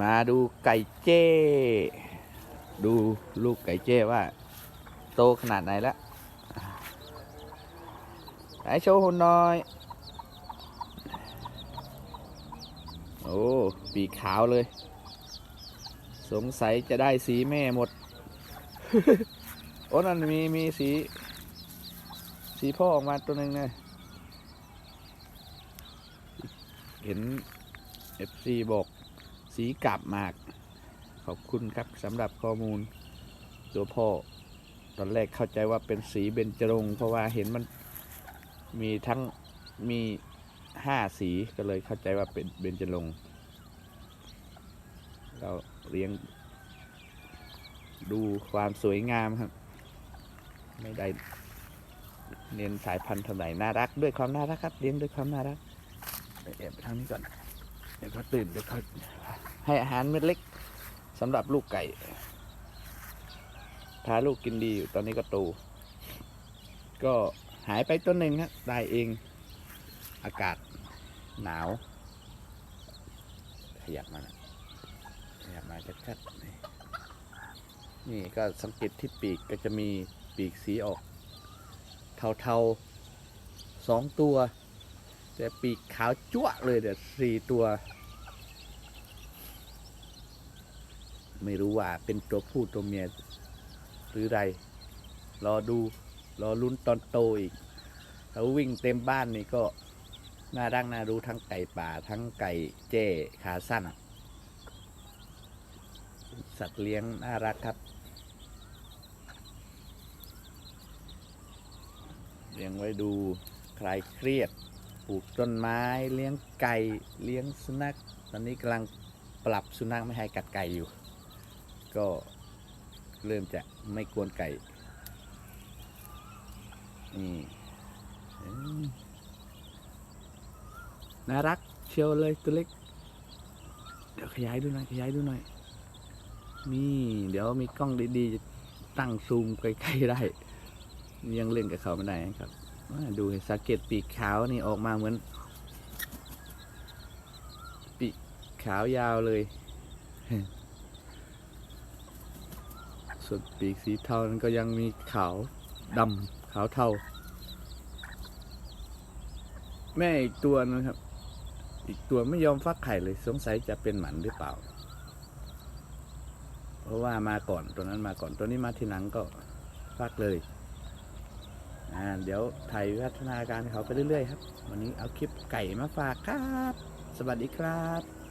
มาดูไก่เจ้ ดูลูกไก่เจ้ว่า โตขนาดไหนแล้วไหนโชว์หุ่นหน่อย โอ้ ปีขาวเลย สงสัยจะได้สีแม่หมด โอ้นั่นมี มีสี สีพ่อออกมาตัวหนึ่งไงเห็น FC บอก สีกาบหมาก ขอบคุณครับสำหรับข้อมูลตัวพ่อ ตอนแรกเข้าใจว่าเป็นสีเบญจรงเพราะว่าเห็นมันมีทั้งมีห้าสีก็เลยเข้าใจว่าเป็นเบญจรงเราเลี้ยงดูความสวยงามครับ ไม่ได้เน้นสายพันธุ์เท่าไหร่น่ารักด้วยความน่ารักครับเลี้ยงด้วยความน่ารักไปแอบทางนี้ก่อน ดี๋ยวเขาตื่นเดี๋ยวเขาให้อาหารเม็ดเล็กสำหรับลูกไก่พาลูกกินดีอยู่ตอนนี้ก็โตก็หายไปตัวหนึ่งครับตายเอง อากาศหนาว ขยับมานะขยับมาชัดๆนี่นี่ก็สังเกตที่ปีกก็จะมีปีกสีออก เทาๆสองตัว แต่ปีกขาวจั่วะเลยเดี๋ยวสี่ตัว ไม่รู้ว่าเป็นตัวผู้ตัวเมียหรือไร รอดู รอลุ้นตอนโตอีกแล้ววิ่งเต็มบ้านนี่ก็ น่ารักน่ารู้ทั้งไก่ป่า ทั้งไก่เจ้ขาสั้น สัตว์เลี้ยงน่ารักครับ เลี้ยงไว้ดูคลายเครียด ปลูกต้นไม้เลี้ยงไก่เลี้ยงสุนัข ตอนนี้กำลังปรับสุนัขไม่ให้กัดไก่อยู่ ก็เริ่มจะไม่กวนไก่นี่น่ารักเชียวเลยตัวเล็ก เดี๋ยวขยายดูหน่อยขยายดูหน่อย นี่ เดี๋ยวมีกล้องดีๆตั้งซูมใกล้ๆได้ ยังเล่นกับเขาไม่ได้ครับ ดูสาเก็ตปีกขาวนี่ออกมาเหมือน ปีกขาวยาวเลย ส่วนปีกสีเทานั้นก็ยังมีขาวดำขาวเทา แม่อีกตัวนะครับ อีกตัวไม่ยอมฟักไข่เลย สงสัยจะเป็นหมันหรือเปล่า เพราะว่ามาก่อนตัวนั้นมาก่อนตัวนี้มาทีหลังก็ฟักเลย อ่าเดี๋ยวถ่ายพัฒนาการเขาไปเรื่อยๆครับ วันนี้เอาคลิปไก่มาฝากครับ สวัสดีครับ